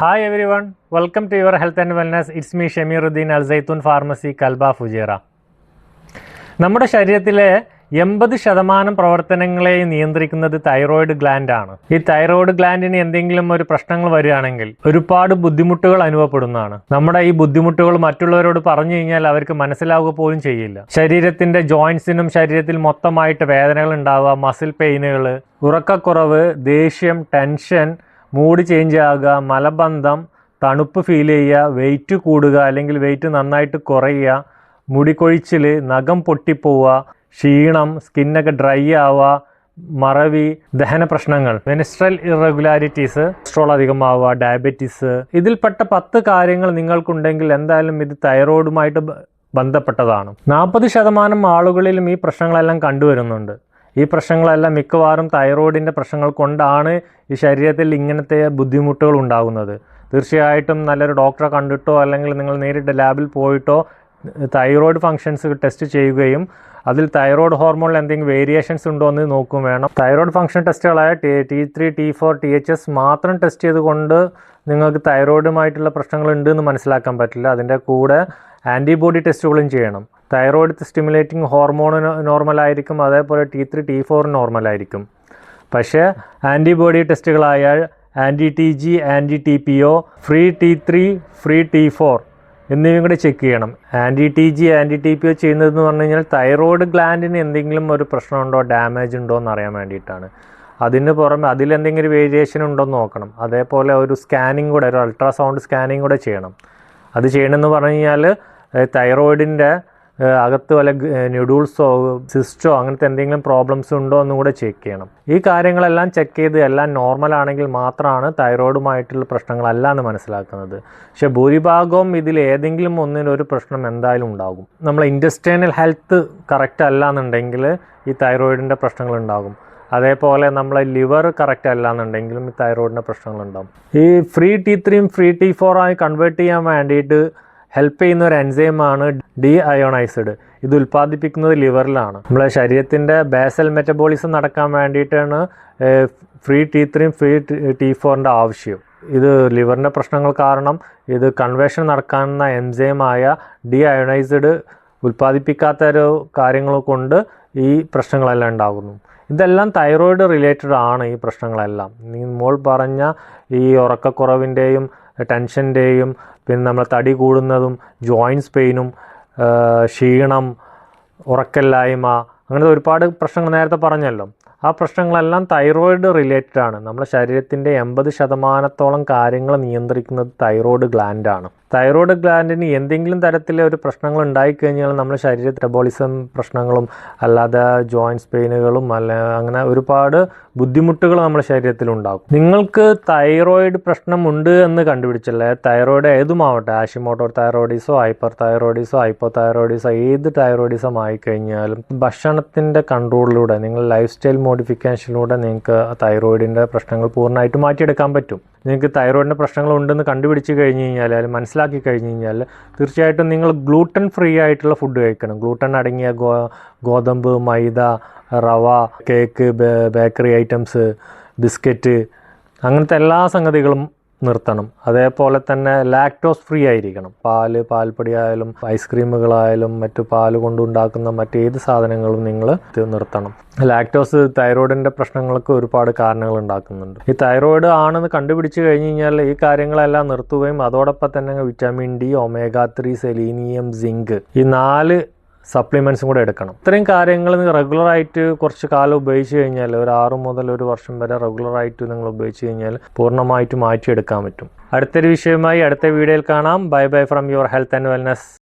Hi everyone welcome to your health and wellness it's me Shameeruddin Al Zaitoon pharmacy Kalba Fujairah നമ്മുടെ ശരീരത്തിലെ എൺപത് ശതമാനം പ്രവർത്തനങ്ങളെ നിയന്ത്രിക്കുന്നത് തൈറോയിഡ് ഗ്ലാൻഡ് ആണ്. ഈ തൈറോയിഡ് ഗ്ലാൻഡിന് എന്തെങ്കിലും ഒരു പ്രശ്നങ്ങൾ വരികയാണെങ്കിൽ ഒരുപാട് ബുദ്ധിമുട്ടുകൾ അനുഭവപ്പെടുന്നതാണ്. നമ്മുടെ ഈ ബുദ്ധിമുട്ടുകൾ മറ്റുള്ളവരോട് പറഞ്ഞു കഴിഞ്ഞാൽ അവർക്ക് മനസ്സിലാവുക പോലും ചെയ്യില്ല. ശരീരത്തിന്റെ ജോയിന്റ്സിനും ശരീരത്തിൽ മൊത്തമായിട്ട് വേദനകൾ ഉണ്ടാവുക മസിൽ പെയിനുകൾ ഉറക്കക്കുറവ് ദേഷ്യം ടെൻഷൻ മൂഡ് ചേഞ്ച് ആകുക മലബന്ധം തണുപ്പ് ഫീൽ ചെയ്യുക വെയിറ്റ് കൂടുക അല്ലെങ്കിൽ വെയിറ്റ് നന്നായിട്ട് കുറയുക മുടികൊഴിച്ചിൽ നഖം പൊട്ടിപ്പോവുക ക്ഷീണം സ്കിന്നൊക്കെ ഡ്രൈ ആവുക മറവി ദഹന പ്രശ്നങ്ങൾ മെനിസ്ട്രൽ ഇറഗുലാരിറ്റീസ് കൊളസ്ട്രോൾ അധികമാവുക ഡയബറ്റീസ് ഇതിൽപ്പെട്ട പത്ത് കാര്യങ്ങൾ നിങ്ങൾക്കുണ്ടെങ്കിൽ എന്തായാലും ഇത് തൈറോയിഡുമായിട്ട് ബന്ധപ്പെട്ടതാണ്. നാൽപ്പത് ശതമാനം ആളുകളിലും ഈ പ്രശ്നങ്ങളെല്ലാം കണ്ടുവരുന്നുണ്ട്. ഈ പ്രശ്നങ്ങളെല്ലാം മിക്കവാറും തൈറോയിഡിന്റെ പ്രശ്നങ്ങൾ കൊണ്ടാണ് ഈ ശരീരത്തിൽ ഇങ്ങനത്തെ ബുദ്ധിമുട്ടുകൾ ഉണ്ടാകുന്നത്. തീർച്ചയായിട്ടും നല്ലൊരു ഡോക്ടറെ കണ്ടിട്ടോ അല്ലെങ്കിൽ നിങ്ങൾ നേരിട്ട് ലാബിൽ പോയിട്ടോ തൈറോയിഡ് ഫങ്ഷൻസ് ടെസ്റ്റ് ചെയ്യുകയും അതിൽ തൈറോയ്ഡ് ഹോർമോണിൽ എന്തെങ്കിലും വേരിയേഷൻസ് ഉണ്ടോ എന്ന് നോക്കും വേണം. Thyroid function ടെസ്റ്റുകളായ T T three T four T H S മാത്രം ടെസ്റ്റ് ചെയ്തുകൊണ്ട് നിങ്ങൾക്ക് തൈറോയിഡുമായിട്ടുള്ള പ്രശ്നങ്ങൾ ഉണ്ട് എന്ന് മനസ്സിലാക്കാൻ പറ്റില്ല. അതിന്റെ കൂടെ ആന്റിബോഡി ടെസ്റ്റുകളും ചെയ്യണം. തൈറോയിഡ് സ്റ്റിമുലേറ്റിംഗ് ഹോർമോൺ നോർമലായിരിക്കും അതേപോലെ ടി ത്രീ ടി ഫോർ നോർമലായിരിക്കും. പക്ഷേ antibody ടെസ്റ്റുകളായ anti T G anti T P O free T three free T four എന്നിവയും കൂടെ ചെക്ക് ചെയ്യണം. Anti T G anti T P O ചെയ്യുന്നതെന്ന് പറഞ്ഞു കഴിഞ്ഞാൽ തൈറോയിഡ് ഗ്ലാൻഡിന് എന്തെങ്കിലും ഒരു പ്രശ്നമുണ്ടോ ഡാമേജ് ഉണ്ടോ എന്ന് അറിയാൻ വേണ്ടിയിട്ടാണ്. അതിന് പുറമെ അതിലെന്തെങ്കിലും വേരിയേഷൻ ഉണ്ടോ എന്ന് നോക്കണം. അതേപോലെ ഒരു സ്കാനിങ് കൂടെ ഒരു അൾട്രാസൗണ്ട് സ്കാനിങ് കൂടെ ചെയ്യണം. അത് ചെയ്യണമെന്ന് പറഞ്ഞു കഴിഞ്ഞാൽ തൈറോയിഡിന്റെ അകത്ത് വല്ല ന്യൂഡൂൾസോ സിസ്റ്റോ അങ്ങനത്തെ എന്തെങ്കിലും പ്രോബ്ലംസ് ഉണ്ടോ എന്നും കൂടെ ചെക്ക് ചെയ്യണം. ഈ കാര്യങ്ങളെല്ലാം ചെക്ക് ചെയ്ത് എല്ലാം നോർമൽ ആണെങ്കിൽ മാത്രമാണ് തൈറോയിഡുമായിട്ടുള്ള പ്രശ്നങ്ങളല്ല എന്ന് മനസ്സിലാക്കുന്നത്. പക്ഷെ ഭൂരിഭാഗവും ഇതിൽ ഏതെങ്കിലും ഒന്നിനൊരു പ്രശ്നം എന്തായാലും ഉണ്ടാകും. നമ്മൾ ഇൻഡസ്ട്രിയൽ ഹെൽത്ത് കറക്റ്റ് അല്ല എന്നുണ്ടെങ്കിൽ ഈ തൈറോയിഡിന്റെ പ്രശ്നങ്ങൾ ഉണ്ടാകും. അതേപോലെ നമ്മളെ ലിവർ കറക്റ്റ് അല്ല എന്നുണ്ടെങ്കിലും ഈ തൈറോയിഡിന്റെ പ്രശ്നങ്ങളുണ്ടാകും ഈ ഫ്രീ ടി ത്രീയും ഫ്രീ ടി ഫോറായി കൺവേർട്ട് ചെയ്യാൻ വേണ്ടിയിട്ട് ഹെൽപ്പ് ചെയ്യുന്ന ഒരു എൻസൈമാണ് ഡി അയോണൈസ്ഡ് ഇത് ഉൽപ്പാദിപ്പിക്കുന്നത് ലിവറിലാണ് നമ്മളെ ശരീരത്തിന്റെ ബേസൽ മെറ്റബോളിസം നടക്കാൻ വേണ്ടിയിട്ടാണ് ഫ്രീ ടി ത്രീയും ഫ്രീ ടി ഫോറിന്റെ ആവശ്യം. ഇത് ലിവറിന്റെ പ്രശ്നങ്ങൾ കാരണം ഇത് കൺവേഷൻ നടക്കാവുന്ന എൻസൈമായ ഡി അയോണൈസ്ഡ് ഉൽപ്പാദിപ്പിക്കാത്ത ഒരു കാര്യങ്ങൾ കൊണ്ട് ഈ പ്രശ്നങ്ങളെല്ലാം ഉണ്ടാകുന്നു. ഇതെല്ലാം തൈറോയിഡ് റിലേറ്റഡ് ആണ് ഈ പ്രശ്നങ്ങളെല്ലാം. നീ മോൾ പറഞ്ഞ ഈ ഉറക്കക്കുറവിന്റെയും ടെൻഷന്റെയും പിന്നെ നമ്മൾ തടി കൂടുന്നതും ജോയിൻസ് പെയിനും ക്ഷീണം ഉറക്കല്ലായ്മ അങ്ങനത്തെ ഒരുപാട് പ്രശ്നങ്ങൾ നേരത്തെ പറഞ്ഞല്ലോ. ആ പ്രശ്നങ്ങളെല്ലാം തൈറോയിഡ് റിലേറ്റഡ് ആണ്. നമ്മുടെ ശരീരത്തിന്റെ എൺപത് ശതമാനത്തോളം കാര്യങ്ങൾ നിയന്ത്രിക്കുന്നത് തൈറോയിഡ് ഗ്ലാൻഡാണ് തൈറോയിഡ് ഗ്ലാൻഡിന് എന്തെങ്കിലും തരത്തിലെ ഒരു പ്രശ്നങ്ങൾ ഉണ്ടായിക്കഴിഞ്ഞാൽ നമ്മുടെ ശരീര മെറ്റബോളിസം പ്രശ്നങ്ങളും അല്ലാതെ ജോയിൻസ് പെയിനുകളും അല്ല അങ്ങനെ ഒരുപാട് ബുദ്ധിമുട്ടുകൾ നമ്മുടെ ശരീരത്തിൽ ഉണ്ടാകും. നിങ്ങൾക്ക് തൈറോയിഡ് പ്രശ്നമുണ്ട് എന്ന് കണ്ടുപിടിച്ചല്ലേ? തൈറോയിഡ് ഏതുമാവട്ടെ? ആഷിമോട്ടോ തൈറോയിഡിസോ ഹൈപ്പർ തൈറോയിഡിസോ ഹൈപ്പോ തൈറോയിഡിസോ ഏത് തൈറോയിഡിസം ആയിക്കഴിഞ്ഞാലും ഭക്ഷണത്തിന്റെ കൺട്രോളിലൂടെ നിങ്ങൾ ലൈഫ് സ്റ്റൈൽ മോഡിഫിക്കേഷനിലൂടെ നിങ്ങൾക്ക് തൈറോയിഡിന്റെ പ്രശ്നങ്ങൾ പൂർണമായിട്ട് മാറ്റിയെടുക്കാൻ പറ്റും. നിങ്ങൾക്ക് തൈറോയിഡിന്റെ പ്രശ്നങ്ങൾ ഉണ്ടെന്ന് കണ്ടുപിടിച്ച് കഴിഞ്ഞ് കഴിഞ്ഞാൽ അല്ലെങ്കിൽ മനസ്സിലാക്കി കഴിഞ്ഞ് കഴിഞ്ഞാൽ തീർച്ചയായിട്ടും നിങ്ങൾ ഗ്ലൂട്ടൻ ഫ്രീ ആയിട്ടുള്ള ഫുഡ് കഴിക്കണം. ഗ്ലൂട്ടൻ അടങ്ങിയ ഗോ ഗോതമ്പ് maida rava cake bakery items biscuit അങ്ങനത്തെ എല്ലാ സംഗതികളും നിർത്തണം. അതേപോലെ തന്നെ ലാക്ടോസ് ഫ്രീ ആയിരിക്കണം. പാൽ പാൽപ്പൊടി ആയാലും ഐസ്ക്രീമുകളായാലും മറ്റു പാൽ കൊണ്ടുണ്ടാക്കുന്ന മറ്റേത് സാധനങ്ങളും നിങ്ങൾ നിർത്തണം. ലാക്ടോസ് തൈറോയിഡിന്റെ പ്രശ്നങ്ങൾക്ക് ഒരുപാട് കാരണങ്ങൾ ഉണ്ടാക്കുന്നുണ്ട്. ഈ തൈറോയിഡ് ആണെന്ന് കണ്ടുപിടിച്ച് കഴിഞ്ഞ് കഴിഞ്ഞാൽ ഈ കാര്യങ്ങളെല്ലാം നിർത്തുകയും അതോടൊപ്പം തന്നെ vitamin D omega three selenium zinc ഈ നാല് സപ്ലിമെൻസും കൂടെ എടുക്കണം. ഇത്രയും കാര്യങ്ങൾ റെഗുലറായിട്ട് കുറച്ച് കാലം ഉപയോഗിച്ച് കഴിഞ്ഞാൽ ഒരു ആറു മുതൽ ഒരു വർഷം വരെ റെഗുലറായിട്ട് നിങ്ങൾ ഉപയോഗിച്ച് കഴിഞ്ഞാൽ പൂർണമായിട്ട് മാറ്റിയെടുക്കാൻ പറ്റും. അടുത്തൊരു വിഷയമായി അടുത്ത വീഡിയോയിൽ കാണാം. Bye bye from your health and wellness